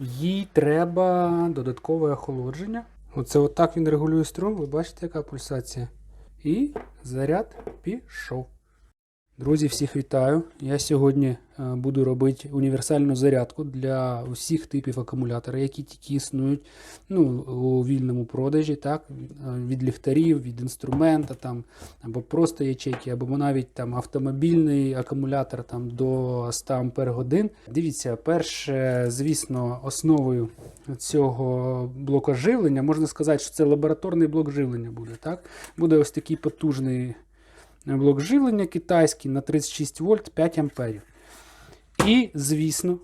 Їй треба додаткове охолодження. Оце отак він регулює струм. Ви бачите, яка пульсація. І заряд пішов. Друзі, всіх вітаю. Я сьогодні е, буду робити універсальну зарядку для усіх типів акумулятора, які тільки існують ну, у вільному продажі, так? від ліхтарів, від інструмента, там, або просто ячейки, або навіть там, автомобільний акумулятор там, до 100 Ампер годин. Дивіться, перше, звісно, основою цього блоку живлення можна сказати, що це лабораторний блок живлення буде. Так? Буде ось такий потужний блок живлення китайський на 36 вольт 5 амперів. І, звісно,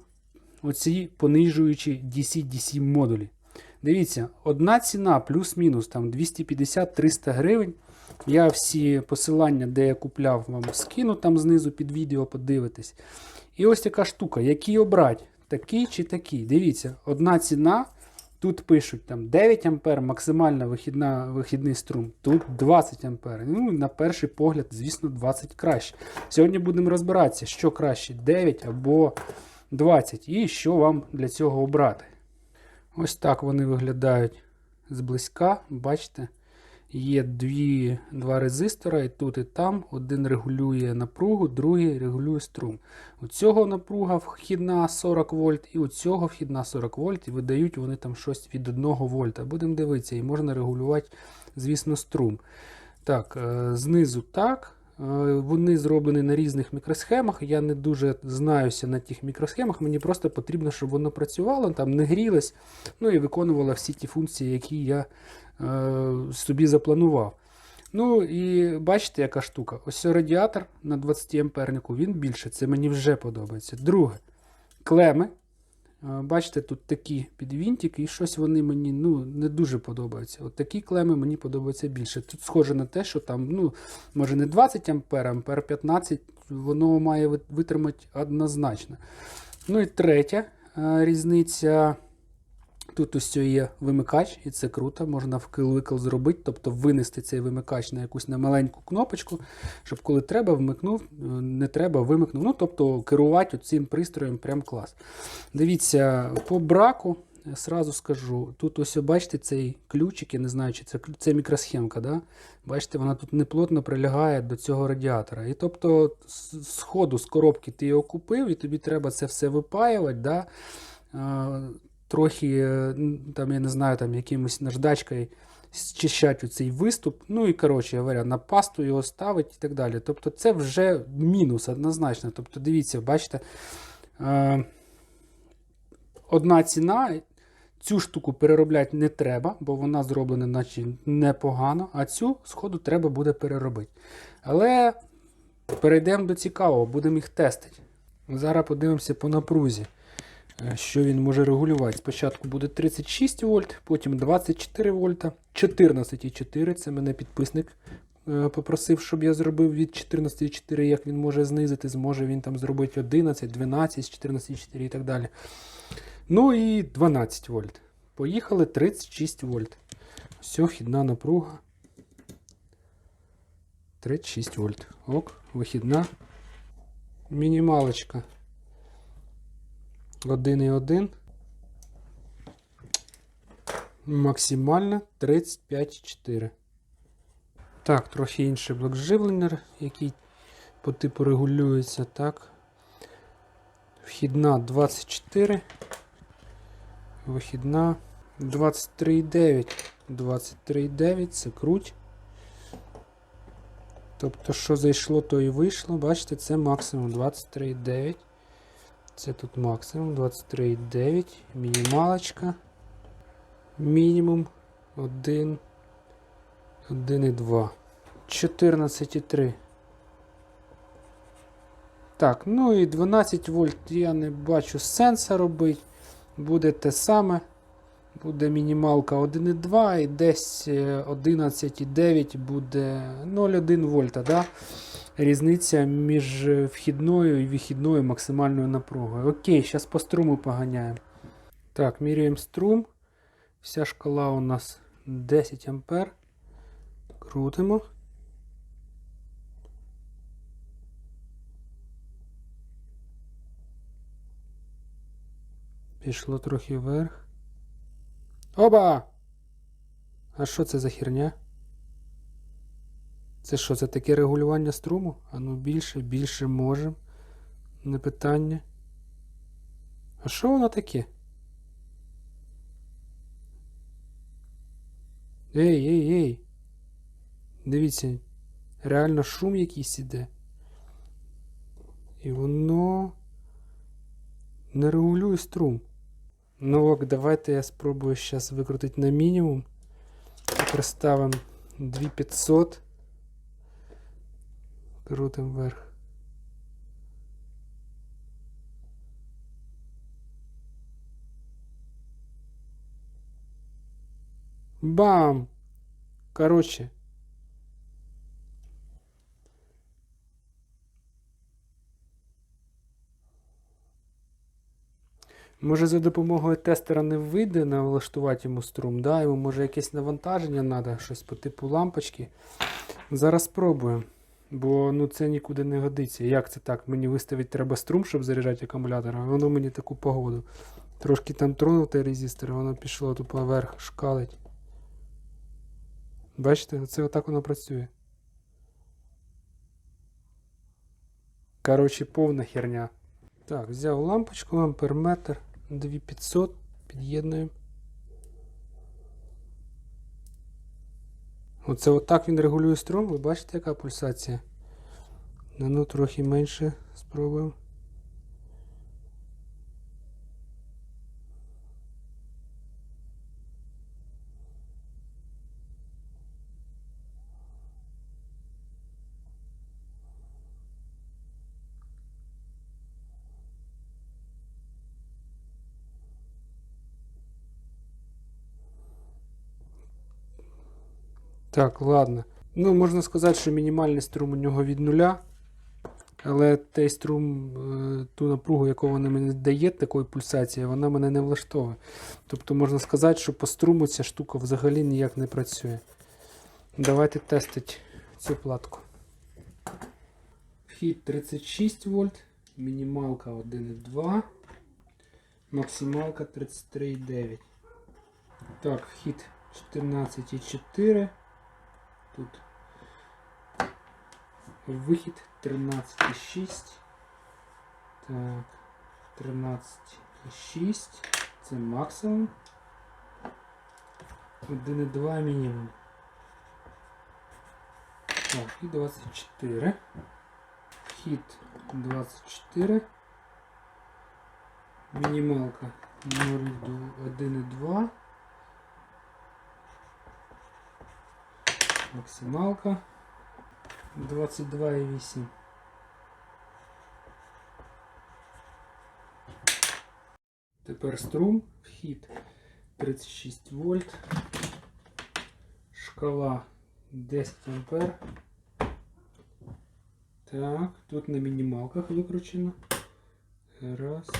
оці понижуючі DC-DC модулі. Дивіться, одна ціна плюс-мінус там 250-300 гривень. Я всі посилання, де я купляв, вам скину там знизу під відео, подивитесь. І ось така штука, який обрати, такий чи такий. Дивіться, одна ціна. Тут пишуть там 9 ампер, максимальна вихідна, вихідний струм. Тут 20 ампер. Ну, на перший погляд, звісно, 20 краще. Сьогодні будемо розбиратися, що краще 9 або 20, і що вам для цього обрати. Ось так вони виглядають зблизька. Бачите, є дві, два резистора, і тут, і там. Один регулює напругу, другий регулює струм. У цього напруга вхідна 40 вольт, і у цього вхідна 40 вольт, і видають вони там щось від 1 вольта. Будемо дивитися, і можна регулювати, звісно, струм. Так, е, знизу так. Е, Вони зроблені на різних мікросхемах. Я не дуже знаюся на тих мікросхемах. Мені просто потрібно, щоб воно працювало, там не грілось, ну і виконувало всі ті функції, які я собі запланував. Ну і бачите, яка штука. Ось радіатор на 20 ампернику, він більше. Це мені вже подобається. Друге, клеми. Е, Бачите, тут такі підвінтики, і щось вони мені ну, не дуже подобаються. От такі клеми мені подобаються більше. Тут схоже на те, що там, ну, може не 20 ампер, ампер 15, воно має витримати однозначно. Ну і третя е, різниця. Тут ось є вимикач, і це круто. Можна вкил-викил зробити, тобто винести цей вимикач на якусь на маленьку кнопочку, щоб коли треба, вмикнув, е, не треба, вимикнув. Ну, тобто керувати цим пристроєм прям клас. Дивіться, по браку, я сразу скажу, тут ось бачите цей ключик, я не знаю, чи це, це мікросхемка. Да? Бачите, вона тут неплотно прилягає до цього радіатора. І тобто, з ходу, з коробки ти його купив, і тобі треба це все випаювати. Да? Трохи, е, там, я не знаю, там якимось наждачкою зчищати цей виступ. Ну і, коротше говоря, на пасту його ставити і так далі. Тобто це вже мінус однозначно. Тобто, дивіться, бачите, е, одна ціна. Цю штуку переробляти не треба, бо вона зроблена наче непогано, а цю сходу треба буде переробити. Але перейдемо до цікавого, будемо їх тестити. Зараз подивимося по напрузі що він може регулювати. Спочатку буде 36 вольт, потім 24 вольта, 14,4. Це мене підписник е, попросив, щоб я зробив від 14,4, як він може знизити, зможе він там зробити 11, 12, 14,4 і так далі. Ну і 12 вольт. Поїхали 36 вольт. Все, хідна напруга. 36 вольт. Ок, вихідна. Мінімалочка. 1,1. Максимально 35,4. Так, трохи інший блок живлення, який по типу регулюється. Так. Вхідна 24. Вихідна 23,9. 23,9 це круть. Тобто, що зайшло, то і вийшло. Бачите, це максимум 23,9. Це тут максимум 23,9. Мінімалочка. Мінімум 1. 1,2. 14,3. Так, ну і 12 вольт я не бачу сенсу робити. Буде те саме. Буде мінімалка 1,2 і десь е, 11,9 буде 0,1 вольта. Да? Різниця між вхідною і вихідною максимальною напругою. Окей, зараз по струму поганяємо. Так, міряємо струм. Вся шкала у нас 10 ампер. Крутимо. Пішло трохи вверх. Оба! А що це за херня? Це що, це таке регулювання струму? А ну більше, більше можем. Не питання. А що воно таке? Ей, ей, ей. Дивіться, реально шум якийсь іде. І воно не регулює струм. Ну ок, давайте я спробую зараз викрутити на мінімум. Приставимо 2500. Крутим вверх. Бам! Короче. Може за допомогою тестера не вийде налаштувати йому струм, да? йому може якесь навантаження треба, щось по типу лампочки. Зараз спробуємо. Бо ну, це нікуди не годиться. Як це так? Мені виставити треба струм, щоб заряджати акумулятор, а воно мені таку погоду. Трошки там тронув той резистор, воно пішло тут поверх, шкалить. Бачите, це отак воно працює. Коротше, повна херня. Так, взяв лампочку, амперметр 2500, під'єднуємо. Оце отак він регулює струм, ви бачите, яка пульсація? Ну, ну трохи менше спробуємо. Так, ладно. Ну, можна сказати, що мінімальний струм у нього від нуля. Але той струм, е, ту напругу, яку вона мені дає, такої пульсації, вона мене не влаштовує. Тобто можна сказати, що по струму ця штука взагалі ніяк не працює. Давайте тестити цю платку. Вхід 36 вольт, мінімалка 1,2, максималка 33,9. Так, вхід 14,4. Тут вихід 13,6. Так, 13,6. Це максимум. 1,2 мінімум. Так, і 24. Вхід 24. Мінімалка 0,1,2. Максималка 22,8. Тепер струм, вхід 36 вольт, шкала 10 ампер. Так, тут на мінімалках викручено. Раз,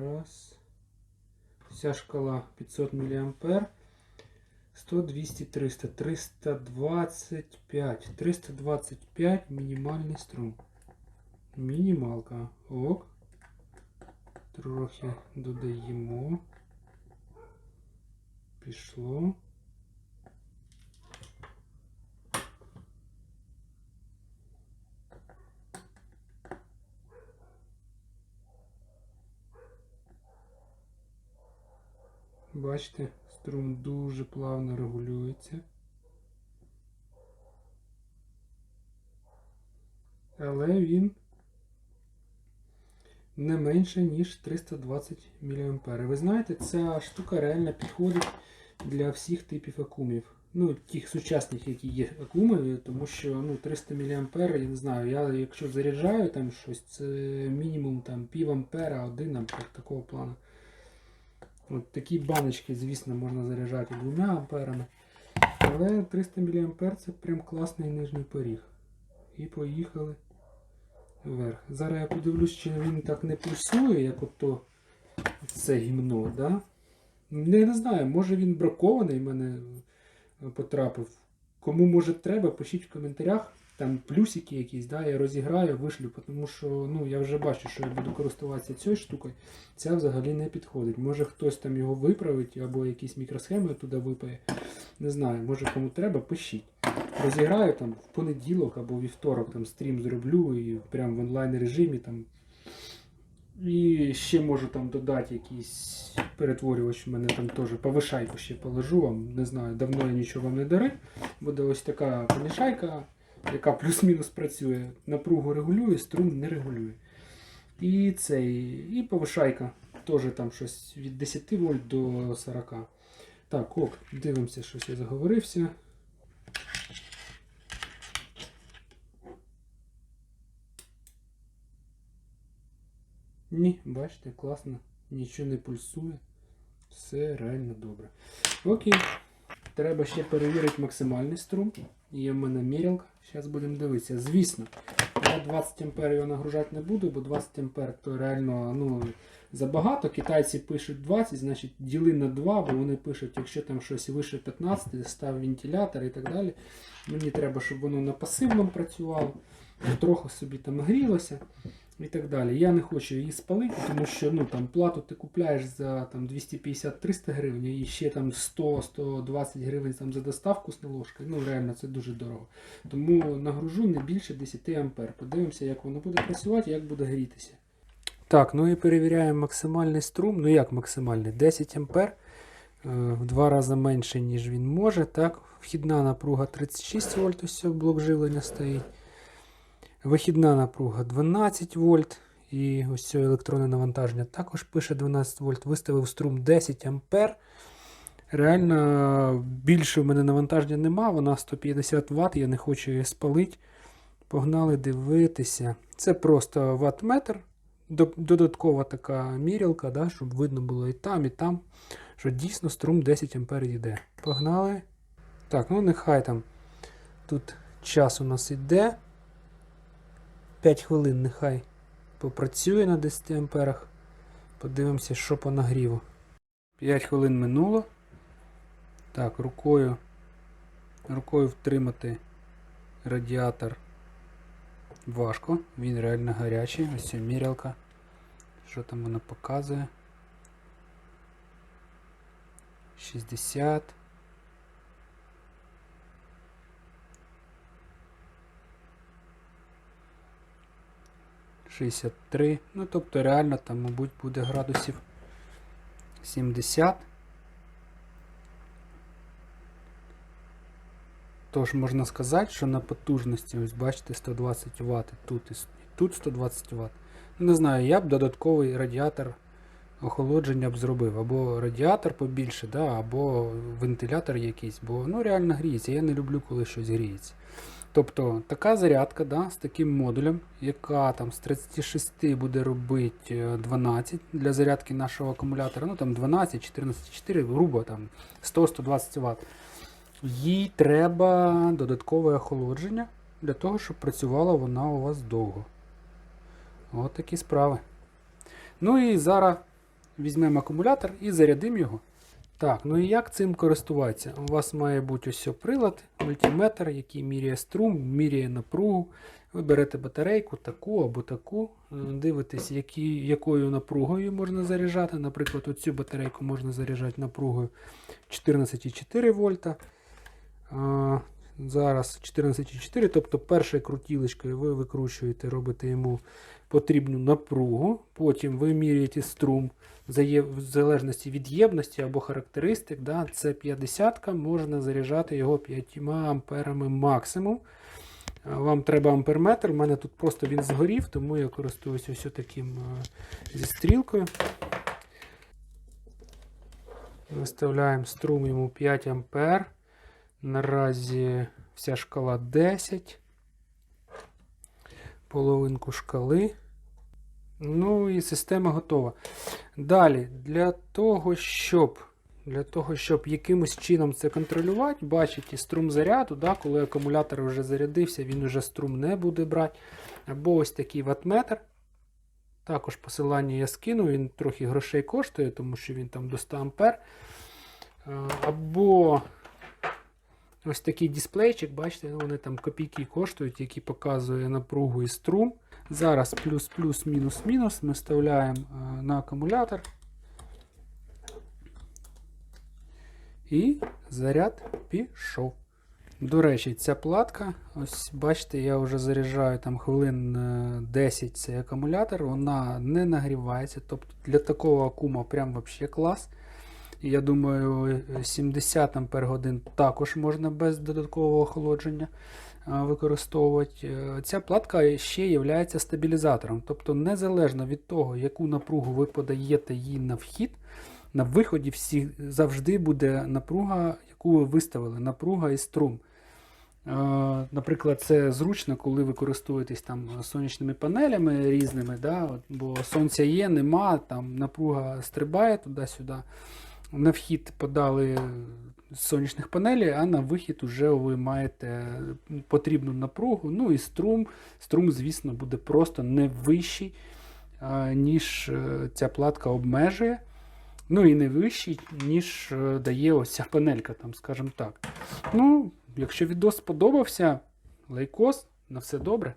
раз. Вся шкала 500 мА. 100, 200, 300, 325. 325 мінімальний струм. Мінімалка. Ок. Трохи додаємо. Пішло. Бачите, струм дуже плавно регулюється. Але він не менше, ніж 320 мА. Ви знаєте, ця штука реально підходить для всіх типів акумів. Ну, тих сучасних, які є акуми, тому що ну, 300 мА, я не знаю, я якщо заряджаю там щось, це мінімум там пів ампера, 1 ампер такого плану. От такі баночки, звісно, можна заряджати 2 амперами. Але 300 мА це прям класний нижній поріг. І поїхали вверх. Зараз я подивлюсь, чи він так не пульсує, як ото це гімно. Да? Не, не знаю, може він бракований в мене потрапив. Кому може треба, пишіть в коментарях. Там плюсики якісь, да, я розіграю, вишлю, тому що ну, я вже бачу, що я буду користуватися цією штукою. Ця взагалі не підходить. Може хтось там його виправить або якісь мікросхеми туди випає. Не знаю, може кому треба, пишіть. Розіграю там в понеділок або вівторок там стрім зроблю і прям в онлайн режимі там. І ще можу там додати якийсь перетворювач, в мене там теж повишайку ще положу вам. Не знаю, давно я нічого вам не дарив. Буде ось така помішайка, яка плюс-мінус працює. Напругу регулює, струм не регулює. І цей, і повишайка. Теж там щось від 10 вольт до 40. Так, ок, дивимося, щось я заговорився. Ні, бачите, класно, нічого не пульсує. Все реально добре. Окей. Треба ще перевірити максимальний струм. Є в мене мірілка. Зараз будемо дивитися. Звісно, я 20 А його нагружати не буду, бо 20 А то реально ну, забагато. Китайці пишуть 20, значить діли на 2, бо вони пишуть, якщо там щось вище 15, став вентилятор і так далі. Мені треба, щоб воно на пасивному працювало, трохи собі там грілося і так далі. Я не хочу її спалити, тому що ну, там, плату ти купляєш за там, 250-300 гривень і ще там 100-120 гривень там, за доставку з наложкою. Ну, реально, це дуже дорого. Тому нагружу не більше 10 ампер. Подивимося, як воно буде працювати, як буде грітися. Так, ну і перевіряємо максимальний струм. Ну як максимальний? 10 ампер. Е, В два рази менше, ніж він може. Так, вхідна напруга 36 вольт, ось блок живлення стоїть. Вихідна напруга 12 вольт. І ось це електронне навантаження також пише 12 вольт. Виставив струм 10 ампер. Реально більше в мене навантаження нема, вона 150 Вт, я не хочу її спалити. Погнали дивитися. Це просто ваттметр. Додаткова така мірялка, да, щоб видно було і там, і там, що дійсно струм 10 ампер йде. Погнали. Так, ну нехай там. Тут час у нас іде. 5 хвилин нехай попрацює на 10 амперах. Подивимося, що по нагріву. 5 хвилин минуло. Так, рукою, рукою втримати радіатор важко. Він реально гарячий. Ось ця мірялка. Що там вона показує? 60. Шістдесят три. Ну, тобто реально там, мабуть, буде градусів 70. Тож можна сказати, що на потужності, ось бачите, 120 Вт, тут і тут 120 Вт. Не знаю, я б додатковий радіатор охолодження б зробив. Або радіатор побільше, да, або вентилятор якийсь, бо ну, реально гріється. Я не люблю, коли щось гріється. Тобто така зарядка да, з таким модулем, яка там з 36 буде робити е, 12 для зарядки нашого акумулятора, ну там 12, 14, 4, грубо там 100-120 Вт. Їй треба додаткове охолодження для того, щоб працювала вона у вас довго. От такі справи. Ну і зараз візьмемо акумулятор і зарядимо його. Так, ну і як цим користуватися? У вас має бути ось прилад, мультиметр, який міряє струм, міряє напругу. Ви берете батарейку, таку або таку, е, дивитесь, які, якою напругою можна заряджати. Наприклад, оцю батарейку можна заряджати напругою 14,4 вольта. А, зараз 14,4, тобто першою крутілочкою ви викручуєте, робите йому потрібну напругу. Потім ви міряєте струм в залежності від ємності або характеристик. Да, це 50 можна заряджати його 5 амперами максимум. Вам треба амперметр. У мене тут просто він згорів, тому я користуюся ось таким зі стрілкою. Виставляємо струм йому 5 ампер. Наразі вся шкала 10. Половинку шкали. Ну і система готова. Далі, для того, щоб для того, щоб якимось чином це контролювати, бачите струм заряду, да, коли акумулятор вже зарядився, він вже струм не буде брати. Або ось такий ваттметр. Також посилання я скину, він трохи грошей коштує, тому що він там до 100 ампер. Е, Або ось такий дисплейчик, бачите, вони там копійки коштують, які показує напругу і струм. Зараз плюс-плюс, мінус-мінус ми вставляємо е, на акумулятор. І заряд пішов. До речі, ця платка, ось бачите, я вже заряджаю там хвилин е, 10 цей акумулятор, вона не нагрівається. Тобто для такого акума прям вообще клас. Я думаю, 70 Ампер годин також можна без додаткового охолодження е, використовувати. Е, Ця платка ще є стабілізатором. Тобто, незалежно від того, яку напругу ви подаєте їй на вхід, на виході всі, завжди буде напруга, яку ви виставили, напруга і струм. Е, Наприклад, це зручно, коли ви користуєтесь там сонячними панелями різними, да? бо сонця є, нема, там напруга стрибає туди-сюди. На вхід подали з сонячних панелей, а на вихід вже ви маєте потрібну напругу. Ну і струм. Струм, звісно, буде просто не вищий, ніж е, ця платка обмежує. Ну і не вищий, ніж е, дає ось ця панелька, там, скажімо так. Ну, якщо відео сподобався, лайкос, на все добре.